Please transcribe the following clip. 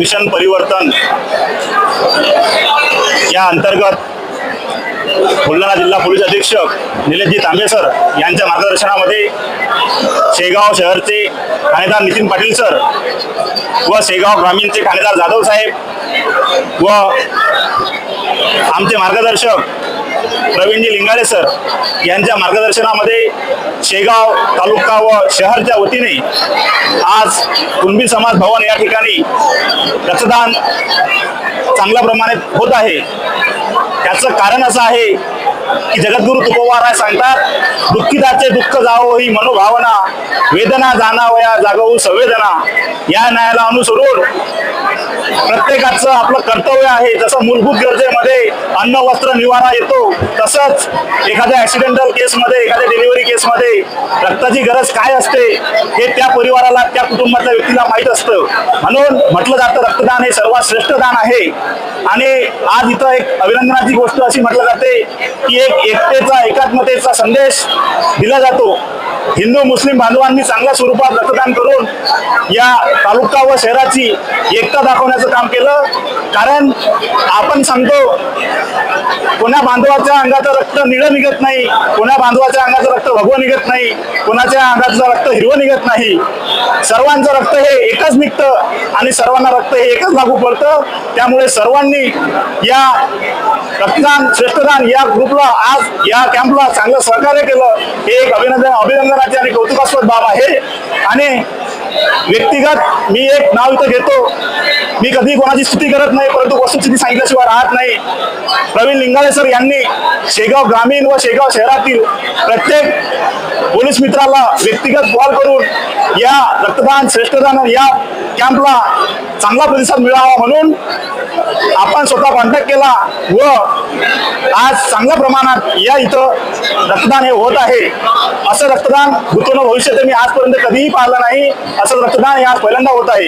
Mission परिवर्तन या अंतर्गत बुलढाणा जिल्हा पोलीस अधीक्षक निलेशजी तांबे सर यांच्या मार्गदर्शनामध्ये शेगाव शहरचे खाणेदार नितीन पाटील सर व शेगाव ग्रामीणचे खाणेदार जाधव साहेब व आमचे मार्गदर्शक प्रवीणजी लिंगाळे सर यांच्या मार्गदर्शनामध्ये शेगाव तालुका व शहरच्या वतीने आज कुणबी समाज भवन या ठिकाणी रक्तदान चांगल्या प्रमाणात होत आहे. त्याचं कारण असं आहे की जगद्गुरु तुकोबाराय सांगतात दुःखिताचे दुःख जावो ही मनोभावना वेदना जाणावया जागवू संवेदना या न्यायाला अनुसरून प्रत्येकाचं आपलं कर्तव्य आहे जसं मूलभूत गरजेमध्ये अन्न वस्त्र निवारा येतो तसंच एखाद्या ऍक्सिडेंटल केसमध्ये एखाद्या डिलिव्हरी केसमध्ये रक्ताची गरज काय असते हे त्या परिवाराला त्या कुटुंबातल्या व्यक्तीला माहीत असतं. म्हणून म्हटलं जातं रक्तदान हे सर्वात श्रेष्ठ दान आहे. आणि आज इथं एक अभिनंदनाची गोष्ट अशी म्हटलं जाते की एक एकतेचा एकात्मतेचा संदेश दिला जातो. हिंदू मुस्लिम बांधवांनी चांगल्या स्वरूपात रक्तदान करून या तालुका व शहराची एकता दाखवण्याचं काम केलं. कारण आपण सांगतो कोणा बांधवाच्या अंगाचं रक्त निळं निघत नाही कोणा बांधवाच्या अंगाचं रक्त भगवं निघत नाही कोणाच्या अंगाचं रक्त हिरवं निघत नाही. सर्वांचं रक्त हे एकच निघतं आणि सर्वांना रक्त हे एकच लागू पडतं. त्यामुळे सर्वांनी या रक्तदान श्रेष्ठदान या ग्रुपला आज या कॅम्पला चांगलं सहकार्य केलं. हे एक अभिनंदन अभिनंदनाचे आणि कौतुकास्पद बाब आहे. आणि व्यक्तिगत मी एक नाव इथं घेतो. मी कधी कोणाची स्तुती करत नाही परंतु वस्तुस्थिती सांगितल्याशिवाय राहत नाही. प्रवीण लिंगाळे सर यांनी शेगाव ग्रामीण व शेगाव शहरातील प्रत्येक पोलीस मित्राला व्यक्तिगत कॉल करून या रक्तदान श्रेष्ठदान या कॅम्पला चांगला प्रतिसाद मिळावा म्हणून आपण स्वतः कॉन्टॅक्ट केला व आज चांगल्या प्रमाणात या इथं रक्तदान हे होत आहे. असं रक्तदान भूतपूर्व भविष्यात मी आजपर्यंत कधीही पाहिलं नाही. असं रक्तदान हे आज पहिल्यांदा होत आहे.